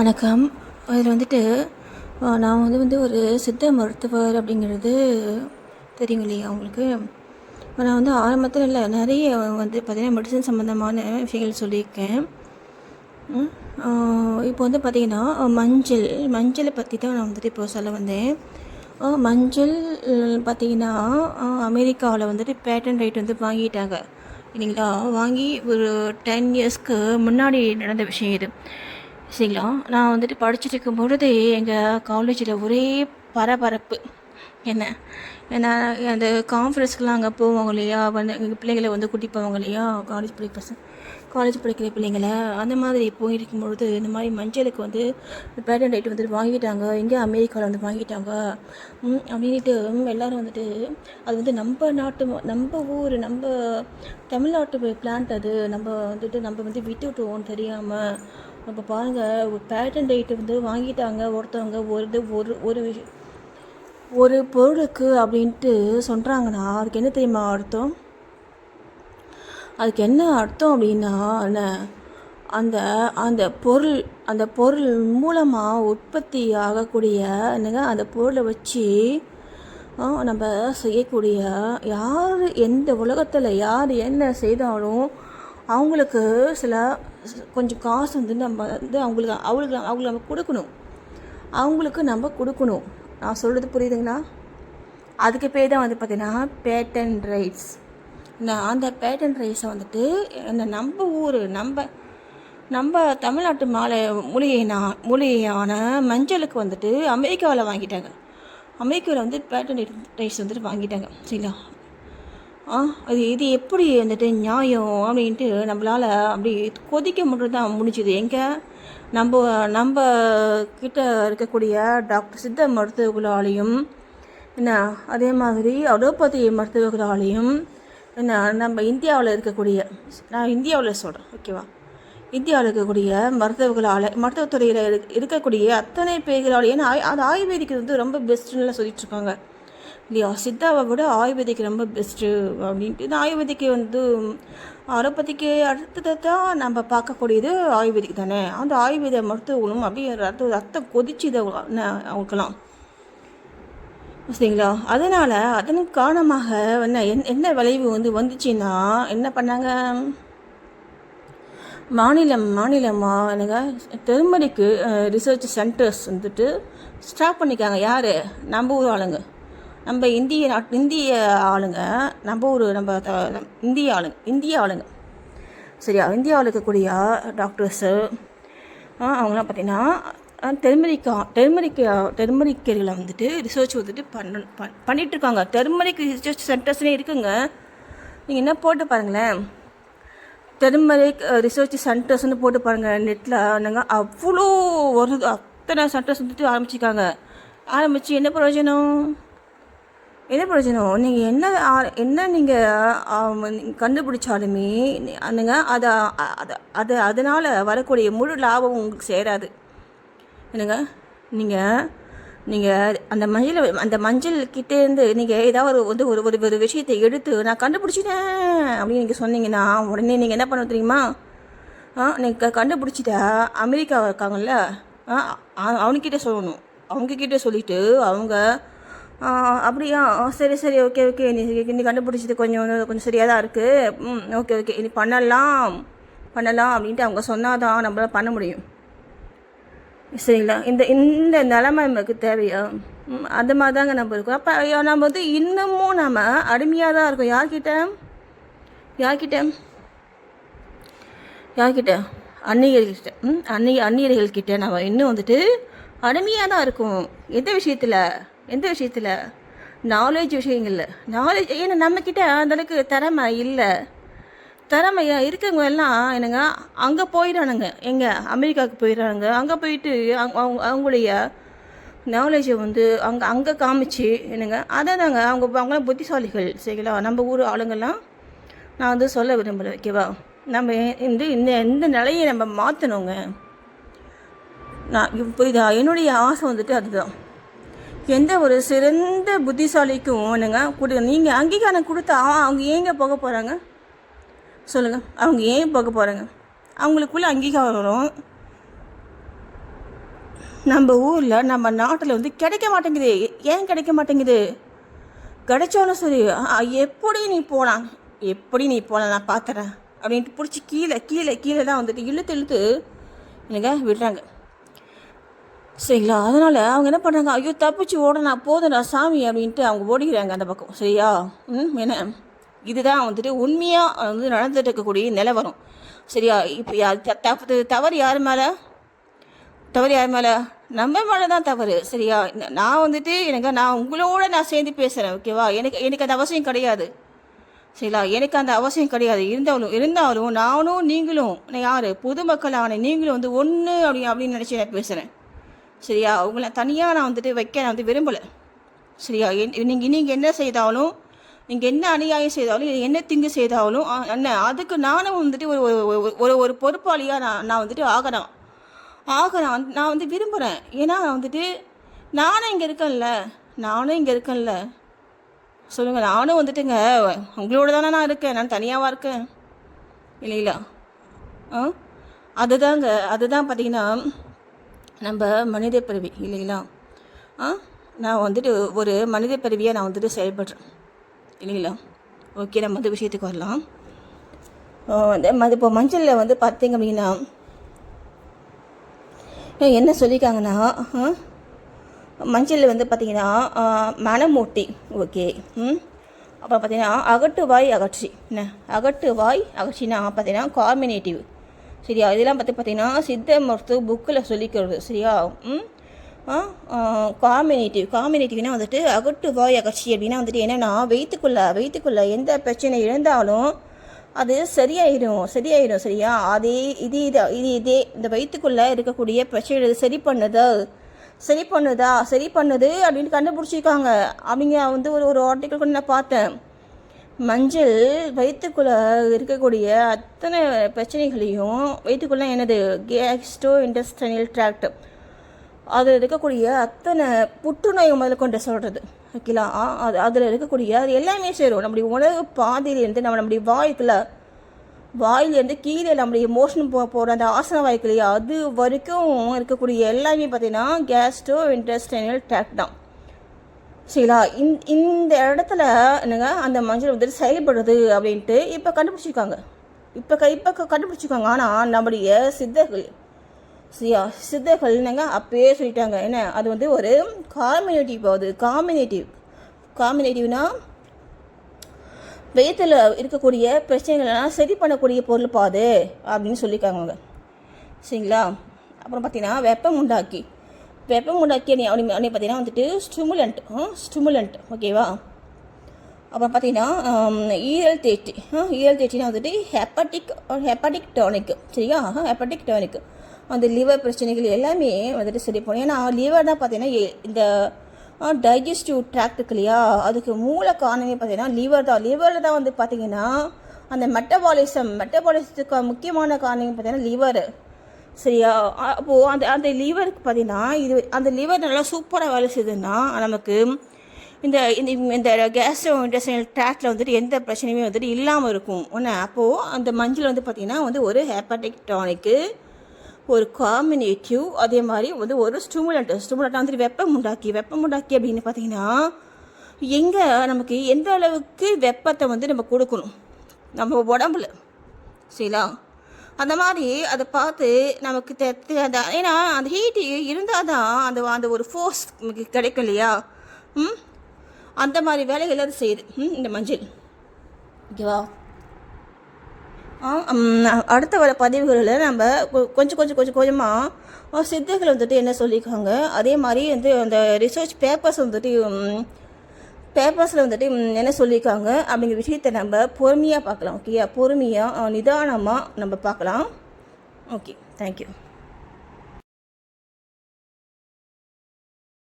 வணக்கம். அதில் வந்துட்டு நான் வந்து வந்து ஒரு சித்த மருத்துவர் அப்படிங்கிறது தெரியும் இல்லையா உங்களுக்கு? நான் வந்து ஆரம்பத்தில் இல்லை நிறைய வந்து பார்த்திங்கன்னா மெடிசன் சம்மந்தமான விஷயங்கள் சொல்லியிருக்கேன். இப்போ வந்து பார்த்திங்கன்னா மஞ்சள் மஞ்சளை பற்றி தான் நான் வந்துட்டு இப்போ சொல்ல வந்தேன். மஞ்சள் பார்த்திங்கன்னா அமெரிக்காவில் வந்துட்டு பேட்டன் ரைட் வந்து வாங்கிட்டாங்க. இல்லைங்களா? வாங்கி ஒரு டென் இயர்ஸ்க்கு முன்னாடி நடந்த விஷயம் இது. சரிங்களா நான் வந்துட்டு படிச்சுட்டு இருக்கும் பொழுது எங்கள் காலேஜில் ஒரே பரபரப்பு. என்ன? ஏன்னா அந்த கான்ஃபரன்ஸ்க்கெலாம் அங்கே போவாங்க இல்லையா? வந்து எங்கள் பிள்ளைங்களை வந்து கூட்டி போவாங்க இல்லையா? காலேஜ் படிக்க பசங்க காலேஜ் படிக்கிற பிள்ளைங்கள அந்த மாதிரி போயிருக்கும் பொழுது இந்த மாதிரி மஞ்சளுக்கு வந்து பேட்டன் ரைட் வந்துட்டு வாங்கிட்டாங்க. எங்கே அமெரிக்காவில் வந்து வாங்கிட்டாங்க. அப்படின்ட்டு எல்லாரும் வந்துட்டு அது வந்து நம்ம நாட்டு நம்ம ஊர் நம்ம தமிழ்நாட்டு பிளான்ட் அது. நம்ம வந்துட்டு நம்ம வந்து விட்டுவிட்டோம் தெரியாமல் அப்போ பாருங்கள் பேட்டன் ரைட்டு வந்து வாங்கிட்டாங்க ஒருத்தவங்க ஒரு இது ஒரு ஒரு விஷயம் ஒரு பொருளுக்கு அப்படின்ட்டு சொல்கிறாங்கன்னா அதுக்கு என்ன தெரியுமா அர்த்தம்? அதுக்கு என்ன அர்த்தம் அப்படின்னா என்ன? அந்த அந்த பொருள் அந்த பொருள் மூலமாக உற்பத்தி ஆகக்கூடிய என்னங்க அந்த பொருளை வச்சு நம்ம செய்யக்கூடிய யார் எந்த உலகத்தில் யார் என்ன செய்தாலும் அவங்களுக்கு சில கொஞ்சம் காசு வந்து நம்ம வந்து அவங்களுக்கு அவங்களுக்கு அவங்களுக்கு நம்ம கொடுக்கணும். அவங்களுக்கு நம்ம கொடுக்கணும். நான் சொல்கிறது புரியுதுங்களா? அதுக்கு பேர் தான் வந்து பார்த்திங்கன்னா பேட்டன் ரைட்ஸ் நான் அந்த பேட்டன் ரைட்ஸை வந்துட்டு இந்த நம்ம ஊர் நம்ம நம்ம தமிழ்நாட்டு மாலை மூலிகைனா மூலிகையான மஞ்சளுக்கு வந்துட்டு அமெரிக்காவில் வாங்கிட்டாங்க. அமெரிக்காவில் வந்து பேட்டன் ரைட்ஸ் வந்துட்டு வாங்கிட்டாங்க. சரிங்களா? அது இது எப்படி வந்துட்டு நியாயம் அப்படின்ட்டு நம்மளால் அப்படி கொதிக்க மட்டும் தான் முடிஞ்சுது. எங்கே? நம்ம நம்ம கிட்ட இருக்கக்கூடிய டாக்டர் சித்த மருத்துவர்களாலையும் என்ன அதே மாதிரி அலோபதி மருத்துவர்களாலையும் என்ன நம்ம இந்தியாவில் இருக்கக்கூடிய நான் இந்தியாவில் சொல்கிறேன் ஓகேவா இந்தியாவில் இருக்கக்கூடிய மருத்துவர்களால் மருத்துவத்துறையில் இருக்கக்கூடிய அத்தனை பேர்களாலேயே ஏன்னா ஆய்- அது ஆயுர்வேதிக்கிறது வந்து ரொம்ப பெஸ்ட்டுன்னு சொல்லிட்டு இருக்காங்க. இல்லையா? சித்தாவை விட ஆயுர்வேதிக் ரொம்ப பெஸ்ட்டு அப்படின்ட்டு. இந்த ஆயுர்வேதிக்கு வந்து அலோபதிக்கு அடுத்தது தான் நம்ம பார்க்கக்கூடியது ஆயுர்வேதிக் தானே? அந்த ஆயுர்வேத மருத்துவங்களும் அப்படியே ரத்த ரத்தம் கொதிச்சுது அவங்களுக்கெல்லாம் சரிங்களா? அதனால் அதன் காரணமாக என்ன என்- என்ன விளைவு வந்து வந்துச்சுன்னா என்ன பண்ணாங்க? மாநிலம் மாநிலமாக என்னங்க? தெருமடிக்கு ரிசர்ச் சென்டர்ஸ் வந்துட்டு ஸ்டாப் பண்ணிக்காங்க யார்? நம்ம ஊர் ஆளுங்க. நம்ம இந்திய நாட் இந்திய ஆளுங்க நம்ம ஒரு நம்ம நம் இந்திய ஆளுங்க இந்திய ஆளுங்க. சரியா? இந்தியாவில் இருக்கக்கூடிய டாக்டர்ஸு அவங்களாம் பார்த்திங்கன்னா டெர்மரிக்கா டெர்மரிக்கா டெர்மரிக்கரில் வந்துட்டு ரிசர்ச் வந்துட்டு பண்ண பண் பண்ணிகிட்ருக்காங்க டெர்மரிக் ரிசர்ச் சென்டர்ஸ்னே இருக்குங்க. நீங்கள் என்ன போட்டு பாருங்களேன். டெர்மரிக் ரிசர்ச் சென்டர்ஸ்னு போட்டு பாருங்கள் நெட்டில் நாங்கள் அவ்வளோ ஒரு அத்தனை சென்டர்ஸ் வந்துட்டு ஆரம்பிச்சிருக்காங்க. ஆரம்பித்து என்ன பிரயோஜனம்? என்ன பிரச்சனை? நீங்கள் என்ன ஆ- என்ன நீங்கள் கண்டுபிடிச்சாலுமே நீங்க அதை அதை அது அதனால் வரக்கூடிய முழு லாபம் உங்களுக்கு சேராது. என்னங்க? நீங்கள் நீங்கள் அந்த மஞ்சள் அந்த மஞ்சள் கிட்டேருந்து நீங்கள் ஏதாவது ஒரு வந்து ஒரு ஒரு ஒரு விஷயத்தை எடுத்து நான் கண்டுபிடிச்சிட்டேன் அப்படின்னு நீங்கள் சொன்னீங்கன்னா உடனே நீங்கள் என்ன பண்ண தெரியுமா? ஆ நீங்கள் கண்டுபிடிச்சிட்டா அமெரிக்கா இருக்காங்கல்ல ஆ அ- அவனுக்கிட்ட சொல்லணும். அவங்கக்கிட்ட சொல்லிவிட்டு அவங்க அப்படியா? ஆ, சரி சரி ஓகே ஓகே நீ நீ கண்டுபிடிச்சது கொஞ்சம் கொஞ்சம் சரியாக தான் இருக்குது ம் ஓகே ஓகே இனி பண்ணலாம். பண்ணலாம் அப்படின்ட்டு அவங்க சொன்னாதான் நம்மளால் பண்ண முடியும். சரிங்களா? இந்த இந்த நிலமை நமக்கு தேவையா? ம், அந்த மாதிரி தாங்க நம்ம இருக்கோம். அப்போ நம்ம வந்து இன்னமும் நம்ம அடிமையாக தான் இருக்கோம். யார்கிட்ட? யார்கிட்ட? யார்கிட்ட? அந்நியர்கள்கிட்ட. ம் அந்நிய அந்நியர்கள்கிட்ட நம்ம இன்னும் வந்துட்டு அடிமையாக தான் இருக்கோம். எந்த விஷயத்தில்? எந்த விஷயத்தில்? நாலேஜ் விஷயங்களில் நாலேஜ் ஏன்னா நம்மக்கிட்ட அந்தளவுக்கு திறமை இல்லை. திறமையா இருக்கவங்க எல்லாம் என்னங்க அங்கே போயிடானுங்க எங்கே? அமெரிக்காவுக்கு போயிடறானுங்க. அங்கே போயிட்டு அவங்க அவங்களுடைய நாலேஜை வந்து அங்கே அங்கே காமிச்சு என்னங்க அதை தாங்க அவங்க அவங்களாம் புத்திசாலிகள் சரிங்களா? நம்ம ஊர் ஆளுங்கெல்லாம் நான் வந்து சொல்ல விரும்புகிறேன் ஓகேவா? நம்ம இந்த இந்த இந்த நிலையை நம்ம மாற்றணுங்க நான் புரியுதா? என்னுடைய ஆசை வந்துட்டு அதுதான். எந்த ஒரு சிறந்த புத்திசாலிக்கும் ஒன்றுங்க கொடு நீங்கள் அங்கீகாரம் கொடுத்தா அவங்க ஏங்க போக போகிறாங்க சொல்லுங்கள் அவங்க ஏன் போக போகிறாங்க அவங்களுக்குள்ளே அங்கீகாரம் வரும். நம்ம ஊரில் நம்ம நாட்டில் வந்து கிடைக்க மாட்டேங்குது. ஏன் கிடைக்க மாட்டேங்குது? கிடைச்சாலும் சரி எப்படி நீ போகலாம் எப்படி நீ போகலாம் நான் பார்த்துறேன் அப்படின்ட்டு பிடிச்சி கீழே கீழே கீழே தான் வந்துட்டு இழுத்து இழுத்து எனக்கு விடுறாங்க. சரிங்களா? அதனால் அவங்க என்ன பண்ணுறாங்க ஐயோ தப்பிச்சு ஓடனா போதுடா சாமி அப்படின்ட்டு அவங்க ஓடிக்கிறாங்க அந்த பக்கம். சரியா? ம் என்ன? இதுதான் வந்துட்டு உண்மையாக வந்து நடந்துட்டு இருக்கக்கூடிய நிலவரம் சரியா? இப்போ யார் த- தப்பு தவறு யார் மேலே? தவறு யார் மேலே? நம்ம மேலே தான் தவறு. சரியா? நான் வந்துட்டு எனக்கு நான் உங்களோட நான் சேர்ந்து பேசுகிறேன் ஓகேவா எனக்கு எனக்கு அந்த அவசியம் கிடையாது. சரிங்களா? எனக்கு அந்த அவசியம் கிடையாது. இருந்தாலும் இருந்தாலும் நானும் நீங்களும் யார்? பொதுமக்களான நீங்களும் வந்து ஒன்று அப்படி அப்படின்னு நினச்சி நான் பேசுகிறேன் சரியா? அவங்கள தனியாக நான் வந்துட்டு வைக்க நான் வந்து விரும்பலை. சரியா? நீங்கள் நீங்கள் என்ன செய்தாலும் நீங்கள் என்ன அநியாயம் செய்தாலும் என்ன திங்கு செய்தாலும் என்ன அதுக்கு நானும் வந்துட்டு ஒரு ஒரு- ஒரு- ஒரு பொறுப்பாளியாக நான் நான் வந்துட்டு ஆகணும். ஆக நான் நான் வந்து விரும்புகிறேன் ஏன்னா நான் வந்துட்டு நானும் இங்கே இருக்கேன்ல. நானும் இங்கே இருக்கேன்ல. சொல்லுங்கள் நானும் வந்துட்டுங்க உங்களோட தானே நான் இருக்கேன். நான் தனியாகவா இருக்கேன். இல்லைங்களா? ஆ? அதுதாங்க அதுதான் பார்த்தீங்கன்னா நம்ம மனித பிறவி இல்லைங்களா? ஆ? நான் வந்துட்டு ஒரு மனித பிறவியாக நான் வந்துட்டு செயல்படுறேன் இல்லைங்களா? ஓகே நம்ம வந்து விஷயத்துக்கு வரலாம். ஆ, இப்போ மஞ்சளில் வந்து பார்த்தீங்க அப்படின்னா என்ன சொல்லியிருக்காங்கன்னா மஞ்சளில் வந்து பார்த்தீங்கன்னா மனமூட்டி ஓகே ம்? அப்புறம் பார்த்தீங்கன்னா அகட்டு வாய் அகற்றி என்ன? அகட்டு வாய் அகற்றினா பார்த்தீங்கன்னா கார்மினேட்டிவ் சரியா? இதெல்லாம் பார்த்து பார்த்தீங்கன்னா சித்த மருத்துவ புக்கில் சொல்லிக்கிறது. சரியா? ம்? காமினேட்டிவ் காமினேட்டிவ்னா வந்துட்டு அகட்டு வாய் அகற்சி அப்படின்னா வந்துட்டு என்னென்னா வயிற்றுக்குள்ளே வயிற்றுக்குள்ளே எந்த பிரச்சனை இழந்தாலும் அது சரியாயிடும் சரியாயிடும் சரியா? அதே இது இது இது இதே இந்த வயிற்றுக்குள்ளே இருக்கக்கூடிய பிரச்சனை சரி பண்ணுது. சரி பண்ணுதா? சரி பண்ணுது அப்படின்னு கண்டுபிடிச்சிருக்காங்க. அப்படிங்க வந்து ஒரு ஒரு ஆர்டிக்கல் கூட நான் பார்த்தேன். மஞ்சள் வயிற்றுக்குள்ளே இருக்கக்கூடிய அத்தனை பிரச்சனைகளையும் வயிற்றுக்குள்ளே என்னது? கேஸ்டோ இன்டஸ்டைனல் ட்ராக்ட் அதில் இருக்கக்கூடிய அத்தனை புற்றுநோய் முதல்ல கொண்டு சொல்கிறது ஓகேலா அது அதில் இருக்கக்கூடிய அது எல்லாமே சேரும். நம்முடைய உணவு பாதையிலேருந்து நம்ம நம்முடைய வாய்க்குள்ள வாயிலேருந்து கீழே நம்முடைய மோஷன் போ போகிற அந்த ஆசன வாய்க்கு அது வரைக்கும் இருக்கக்கூடிய எல்லாமே பார்த்திங்கன்னா கேஸ்டோ இன்டெஸ்டைனல் ட்ராக்ட் தான். சரிங்களா? இந் இந்த இடத்துல என்னங்க அந்த மஞ்சள் வந்துட்டு செயல்படுது அப்படின்ட்டு இப்போ கண்டுபிடிச்சிருக்காங்க. இப்போ க இப்போ க- கண்டுபிடிச்சிருக்காங்க. ஆனால் நம்முடைய சித்தர்கள் சரியா? சித்தர்கள் என்னங்க அப்பயே சொல்லிட்டாங்க. என்ன? அது வந்து ஒரு காம்பினேட்டிவ் அது காம்பினேட்டிவ் காம்பினேட்டிவ்னா வெயித்தில் இருக்கக்கூடிய பிரச்சனைகள்லாம் சரி பண்ணக்கூடிய பொருள் பாது அப்படின்னு சொல்லியிருக்காங்க அவங்க. சரிங்களா? அப்புறம் பார்த்தீங்கன்னா வெப்பம் உண்டாக்கி. வெப்பம் உண்டாக்கி நீ பார்த்தீங்கன்னா வந்துட்டு ஸ்டிமுலண்ட் ஸ்டிமுலண்ட் ஓகேவா அப்புறம் பார்த்தீங்கன்னா ஈரல் தேய்ச்சி ஈரல் தேட்டினா வந்துட்டு ஹெப்பட்டிக் ஹெப்பட்டிக் டானிக் சரியா? ஹெப்பட்டிக் டானிக் அந்த லிவர் பிரச்சனைகள் எல்லாமே வந்துட்டு சரி போகணும் ஏன்னா லிவர் தான் பார்த்தீங்கன்னா இந்த டைஜஸ்டிவ் ட்ராக்ட் இருக்கு இல்லையா? அதுக்கு மூல காரணமே பார்த்தீங்கன்னா லிவர் தான். லிவரில் தான் வந்து பார்த்தீங்கன்னா அந்த மெட்டபாலிசம் மெட்டபாலிசத்துக்கு முக்கியமான காரணம் பார்த்தீங்கன்னா லிவர் சரியா? அப்போது அந்த அந்த லிவருக்கு பார்த்தீங்கன்னா இது அந்த லிவர் நல்லா சூப்பராக வேலை செய்யுதுன்னா நமக்கு இந்த இந்த இந்த கேஸ்ட்ரோ இன்டெஸ்டைனல் ட்ராக்டில் வந்துட்டு எந்த பிரச்சனையுமே வந்துட்டு இல்லாமல் இருக்கும். ஒன்று அப்போது அந்த மஞ்சள் வந்து பார்த்திங்கன்னா வந்து ஒரு ஹேப்பட்டிக் டானிக்கு ஒரு காம்பினேட்டிவ் அதே மாதிரி வந்து ஒரு ஸ்டூமுலண்ட் ஸ்டிமுலண்ட் வந்துட்டு வெப்பம் உண்டாக்கி வெப்பம் உண்டாக்கி அப்படின்னு பார்த்தீங்கன்னா எங்கே நமக்கு எந்த அளவுக்கு வெப்பத்தை வந்து நம்ம கொடுக்கணும்? நம்ம உடம்புல. சரிங்களா? அந்த மாதிரி அதை பார்த்து நமக்கு தெ ஏன்னா அந்த ஹீட்டு இருந்தால் தான் அந்த அந்த ஒரு ஃபோர்ஸ் நமக்கு கிடைக்கும் இல்லையா? ம்? அந்த மாதிரி வேலைகள் அது செய்யுது. ம் இந்த மஞ்சள். ஓகேவா ஆ, அடுத்த வர பதிவுகளில் நம்ம கொஞ்சம் கொஞ்சம் கொஞ்சம் கொஞ்சமாக சித்தர்கள் வந்துட்டு என்ன சொல்லியிருக்காங்க? அதே மாதிரி வந்து அந்த ரிசர்ச் பேப்பர்ஸ் வந்துட்டு பேப்பர்ஸில் வந்துட்டு என்ன சொல்லியிருக்காங்க அப்படிங்கிற விஷயத்தை நம்ம பொறுமையாக பார்க்கலாம் ஓகேயா பொறுமையாக நிதானமாக நம்ம பார்க்கலாம். Okay thank you